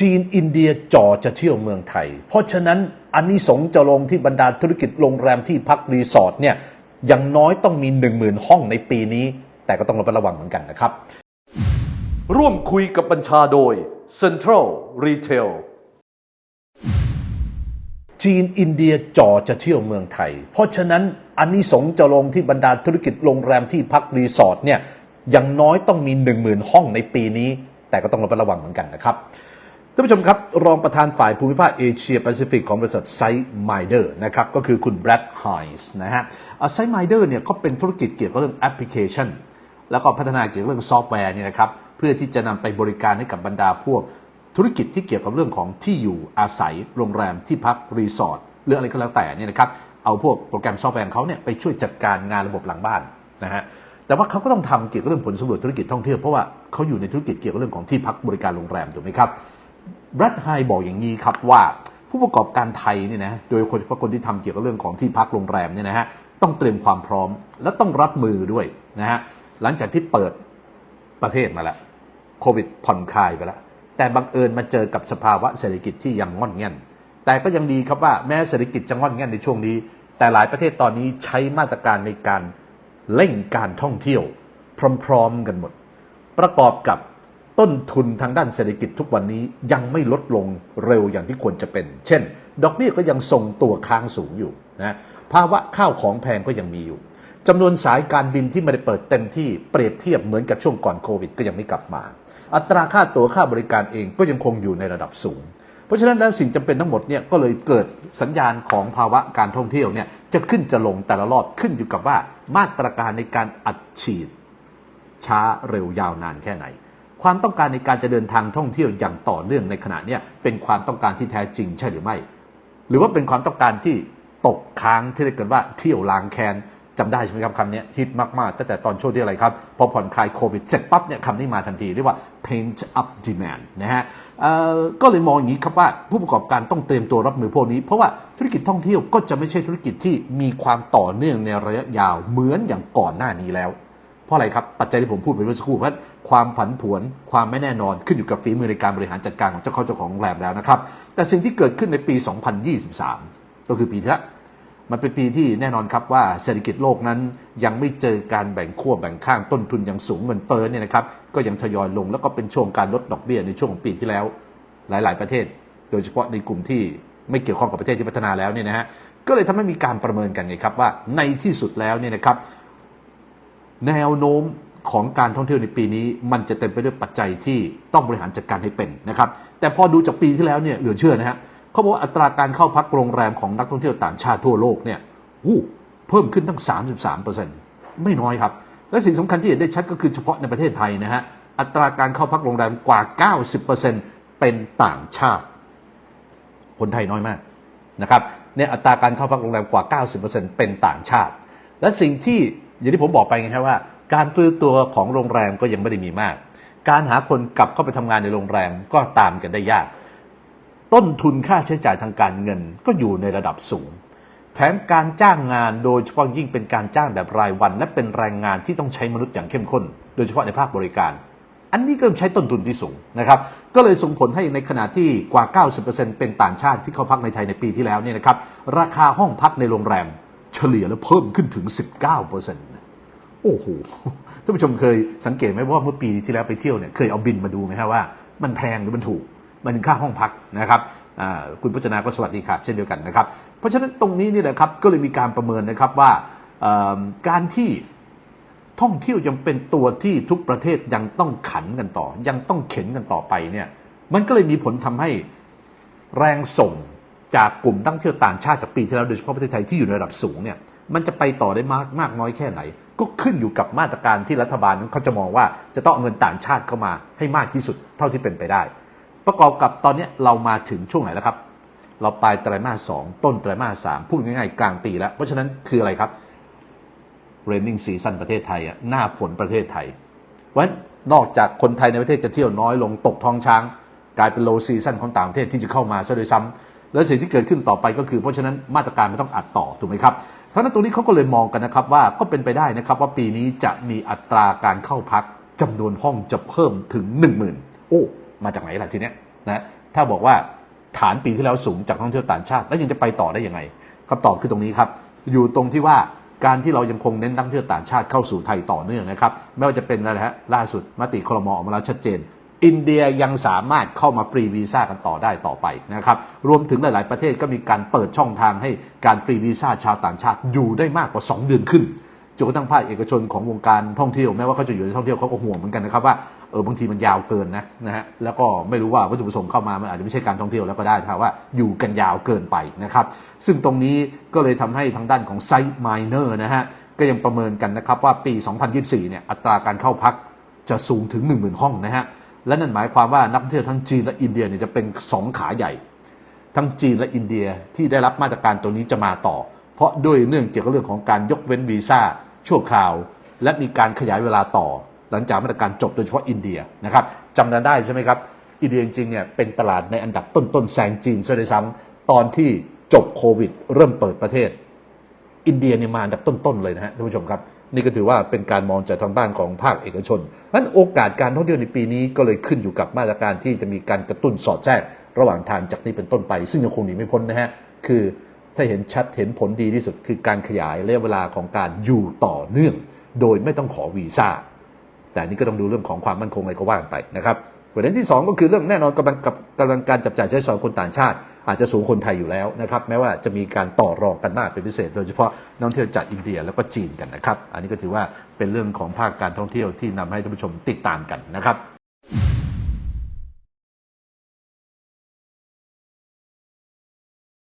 จีนอินเดียจ่อจะเที่ยวเมืองไทย เพราะฉะนั้นอันนี้สงส์จะลงที่บรรดาธุรกิจโรงแรมที่พักรีสอร์ทเนี่ยอย่างน้อยต้องมี 1 0,000 ห้องในปีนี้ แต่ก็ต้องระมัดระวังเหมือนกันนะครับ ร่วมคุยกับบัญชาโดย Central Retail จีนอินเดียจ่อจะเที่ยวเมืองไทย เพราะฉะนั้นอันนี้สงส์จะลงที่บรรดาธุรกิจโรงแรมที่พักรีสอร์ทเนี่ยอย่างน้อยต้องมี 1 0,000 ห้องในปีนี้ แต่ก็ต้องระมัดระวังเหมือนกันนะครับ ท่านผู้ชมครับ รองประธานฝ่ายภูมิภาคเอเชียแปซิฟิกของบริษัทไซไมเดอร์นะครับก็คือคุณแบรดไฮส์นะฮะไซไมเดอร์เนี่ยเขาเป็นธุรกิจเกี่ยวกับเรื่องแอปพลิเคชัน แล้วก็พัฒนาเกี่ยวกับเรื่องซอฟต์แวร์เนี่ยนะครับเพื่อที่จะนำไปบริการให้กับบรรดาพวก ธุรกิจที่เกี่ยวกับเรื่องของที่อยู่อาศัยโรงแรมที่พักรีสอร์ทหรืออะไรก็แล้วแต่เนี่ยนะครับเอาพวกโปรแกรมซอฟต์แวร์เขาเนี่ยไปช่วยจัดการงานระบบหลังบ้านนะฮะแต่ว่าเขาก็ต้องทำเกี่ยวกับเรื่องผลสำรวจธุรกิจท่องเที่ยวเพราะว่าเขาอยู่ในธุรกิจเกี่ยวกับเรื่องของที่พักบริการโรงแรมถูกไหมครับ รดไฮบอกอย่างนี้ครับว่าผู้ประกอบการไทยเนี่ยนะโดยคนเฉพาะคนที่ทำเกี่ยวกับเรื่องของที่พักโรงแรมเนี่ยนะฮะต้องเตรียมความพร้อมและต้องรับมือด้วยนะฮะหลังจากที่เปิดประเทศมาแล้วโควิดผ่อนคลายไปแล้วแต่บังเอิญมาเจอกับสภาวะเศรษฐกิจที่ยังงอนแง่นแต่ก็ยังดีครับว่าแม้เศรษฐกิจจะงอนแง่นในช่วงนี้ แต่หลายประเทศตอนนี้ใช้มาตรการในการเร่งการท่องเที่ยว พร้อม ๆ กันหมด ประกอบกับ ต้นทุนทางด้านเศรษฐกิจทุกวันนี้ยังไม่ลดลงเร็วอย่างที่ควรจะเป็น เช่น ดอกเบี้ยก็ยังทรงตัวค้างสูงอยู่นะภาวะข้าวของแพงก็ยังมีอยู่จำนวนสายการบินที่ไม่ได้เปิดเต็มที่เปรียบเทียบเหมือนกับช่วงก่อนโควิดก็ยังไม่กลับมา อัตราค่าตั๋วค่าบริการเองก็ยังคงอยู่ในระดับสูง เพราะฉะนั้นแล้วสิ่งจำเป็นทั้งหมดเนี่ยก็เลยเกิดสัญญาณของภาวะการท่องเที่ยวเนี่ยจะขึ้นจะลงแต่ละรอบขึ้นอยู่กับว่ามาตรการในการอัดฉีด ช้าเร็วยาวนานแค่ไหน ความต้องการในการจะเดินทางท่องเที่ยวอย่างต่อเนื่องในขณะนี้เป็นความต้องการที่แท้จริงใช่หรือไม่ หรือว่าเป็นความต้องการที่ตกค้างที่เรียกกันว่าเที่ยวล้างแค้นจำได้ใช่ไหมครับคำนี้ฮิตมาก ๆ ตั้งแต่ตอนช่วงที่อะไรครับ พอผ่อนคลายโควิดเสร็จปั๊บเนี่ยคำนี้มาทันที เรียกว่า paint up demand นะฮะเอ่อก็เลยมองอย่างนี้ครับว่าผู้ประกอบการต้องเตรียมตัวรับมือพวกนี้ เพราะว่าธุรกิจท่องเที่ยวก็จะไม่ใช่ธุรกิจที่มีความต่อเนื่องในระยะยาวเหมือนอย่างก่อนหน้านี้แล้ว เพราะอะไรครับ ปัจจัยที่ผมพูดไปเมื่อสักครู่เพราะความผันผวนความไม่แน่นอนขึ้นอยู่กับฝีมือในการบริหารจัดการของเจ้าเข้าเจ้าของโรงแรมแล้วนะครับ แต่สิ่งที่เกิดขึ้นในปี 2023 ก็คือปีที่แล้วมันเป็นปีที่แน่นอนครับว่าเศรษฐกิจโลกนั้นยังไม่เจอการแบ่งขั้วแบ่งข้างต้นทุนยังสูงเงินเฟ้อเนี่ยนะครับก็ยังทยอยลงแล้วก็เป็นช่วงการลดดอกเบี้ยในช่วงของปีที่แล้ว หลาย ๆ ประเทศ โดยเฉพาะในกลุ่มที่ไม่เกี่ยวข้องกับประเทศที่พัฒนาแล้วเนี่ยนะฮะก็เลยทำให้มีการประเมินกันไงครับว่าในที่สุดแล้วเนี่ยนะครับ แนวโน้มของการท่องเที่ยวในปีนี้ มันจะเต็มไปด้วยปัจจัยที่ต้องบริหารจัดการให้เป็นนะครับแต่พอดูจากปีที่แล้วเนี่ยเหลือเชื่อนะฮะเขาบอกว่าอัตราการเข้าพักโรงแรมของนักท่องเที่ยวต่างชาติทั่วโลกเนี่ยหูเพิ่มขึ้นตั้ง 33%ไม่น้อยครับ และสิ่งสำคัญที่เห็นได้ชัดก็คือเฉพาะในประเทศไทยนะฮะอัตราการเข้าพักโรงแรมกว่า 90%เป็นต่างชาติ คนไทยน้อยมากนะครับเนี่ยอัตราการเข้าพักโรงแรมกว่า 90%เป็นต่างชาติ และสิ่งที่ อย่างที่ผมบอกไปไงครับว่า การฟื้นตัวของโรงแรมก็ยังไม่ได้มีมาก การหาคนกลับเข้าไปทำงานในโรงแรมก็ตามกันได้ยาก ต้นทุนค่าใช้จ่ายทางการเงินก็อยู่ในระดับสูง แถมการจ้างงานโดยเฉพาะยิ่งเป็นการจ้างแบบรายวัน และเป็นแรงงานที่ต้องใช้มนุษย์อย่างเข้มข้น โดยเฉพาะในภาคบริการอันนี้ก็ใช้ต้นทุนที่สูงนะครับ ก็เลยส่งผลให้ในขณะที่กว่า 90%เป็นต่างชาติที่เข้าพักในไทยในปีที่แล้วเนี่ยนะครับ ราคาห้องพักในโรงแรม ลี่ยแล้วเพิ่มขึ้นถึง 19%โอ้โหท่านผู้ชมเคยสังเกตไหมว่าเมื่อปีที่แล้วไปเที่ยวเนี่ยเคยเอาบินมาดูไหมฮะว่ามันแพงหรือมันถูกมันถึงค่าห้องพักนะครับคุณพจนาก็สวัสดีค่ะเช่นเดียวกันนะครับ เพราะฉะนั้นตรงนี้นี่แหละครับก็เลยมีการประเมินนะครับว่าการที่ท่องเที่ยวยังเป็นตัวที่ทุกประเทศยังต้องขันกันต่อ ยังต้องเข็นกันต่อไปเนี่ยมันก็เลยมีผลทำให้แรงส่ง จากกลุ่มนักท่องเที่ยวต่างชาติจากปีที่แล้วโดยเฉพาะประเทศไทยที่อยู่ในระดับสูงเนี่ยมันจะไปต่อได้มากมากน้อยแค่ไหน ก็ขึ้นอยู่กับมาตรการที่รัฐบาลนั้นเขาจะมองว่าจะต้องเอาเงินต่างชาติเข้ามาให้มากที่สุดเท่าที่เป็นไปได้ ประกอบกับตอนนี้เรามาถึงช่วงไหนแล้วครับ เราปลายไตรมาสสองต้นไตรมาสสามพูดง่ายๆ กลางปีแล้ว เพราะฉะนั้นคืออะไรครับ raining season ประเทศไทยอะหน้าฝนประเทศไทยเพราะฉะนั้นนอกจากคนไทยในประเทศจะเที่ยวน้อยลงตกท้องช้าง กลายเป็น low season ของต่างประเทศที่จะเข้ามาซะโดยซ้ำ และสิ่งที่เกิดขึ้นต่อไปก็คือ เพราะฉะนั้นมาตรการมันต้องอัดต่อถูกไหมครับเพราะฉะนั้นตรงนี้เขาก็เลยมองกันนะครับว่าก็เป็นไปได้นะครับว่าปีนี้จะมีอัตราการเข้าพักจำนวนห้องจะเพิ่มถึง 1 0,000 โอ้ มาจากไหนล่ะทีเนี้ยนะถ้าบอกว่าฐานปีที่แล้วสูงจากท่องเที่ยวต่างชาติ แล้วยังจะไปต่อได้ยังไงคำตอบคือตรงนี้ครับ อยู่ตรงที่ว่าการที่เรายังคงเน้นนักท่องเที่ยวต่างชาติเข้าสู่ไทยต่อเนื่องนะครับ ไม่ว่าจะเป็นอะไรฮะล่าสุดมติครมออกมาแล้วชัดเจน อินเดียยังสามารถเข้ามาฟรีวีซ่ากันต่อได้ต่อไปนะครับ รวมถึงหลาย ๆ ประเทศก็มีการเปิดช่องทางให้การฟรีวีซ่าชาวต่างชาติอยู่ได้มากกว่า 2 เดือนขึ้นจนกระทั่งภาคเอกชนของวงการท่องเที่ยวแม้ว่าเขาจะอยู่ในท่องเที่ยวเขาก็ห่วงเหมือนกันนะครับว่าเออบางทีมันยาวเกินนะนะฮะแล้วก็ไม่รู้ว่าวัตถุประสงค์เข้ามามันอาจจะไม่ใช่การท่องเที่ยวแล้วก็ได้ถ้าว่าอยู่กันยาวเกินไปนะครับซึ่งตรงนี้ก็เลยทำให้ทางด้านของไซต์มายเนอร์นะฮะก็ยังประเมินกันนะครับว่าปี 2024 เนี่ยอัตราการเข้าพักจะสูงถึง 10,000 ห้องนะฮะ และนั่นหมายความว่านักท่องเที่ยวทั้งจีนและอินเดียเนี่ยจะเป็นสองขาใหญ่ ทั้งจีนและอินเดียที่ได้รับมาตรการตัวนี้จะมาต่อ เพราะด้วยเนื่องเกี่ยวกับเรื่องของการยกเว้นวีซ่าชั่วคราว และมีการขยายเวลาต่อ หลังจากมาตรการจบโดยเฉพาะอินเดียนะครับจำกันได้ใช่ไหมครับอินเดียจริงๆเนี่ยเป็นตลาดในอันดับต้นๆแซงจีนซะด้วยซ้ำตอนที่จบโควิด เริ่มเปิดประเทศ อินเดียเนี่ยมาอันดับต้นๆเลยนะฮะท่านผู้ชมครับ นี่ก็ถือว่าเป็นการมองจากทางบ้านของภาคเอกชนนั้นโอกาสการท่องเที่ยวในปีนี้ก็เลยขึ้นอยู่กับมาตรการที่จะมีการกระตุ้นสอดแทรก ระหว่างทางจากนี้เป็นต้นไป ซึ่งยังคงหนีไม่พ้นนะฮะคือถ้าเห็นชัดเห็นผลดีที่สุดคือการขยายระยะเวลาของการอยู่ต่อเนื่อง โดยไม่ต้องขอวีซ่าแต่นนี่ก็ต้องดูเรื่องของความมั่นคงอะไรก็ว่ากันไปนะครับ ประเด็นที่ 2 ก็คือเรื่องแน่นอนกำลังกับกำลังการจับจ่ายใช้สอยคนต่างชาติ อาจจะสูงคนไทยอยู่แล้วนะครับแม้ว่าจะมีการต่อรองกันมากเป็นพิเศษ โดยเฉพาะนักท่องเที่ยวจากอินเดียแล้วก็จีนกันนะครับ อันนี้ก็ถือว่าเป็นเรื่องของภาคการท่องเที่ยวที่นำให้ท่านผู้ชมติดตามกันนะครับ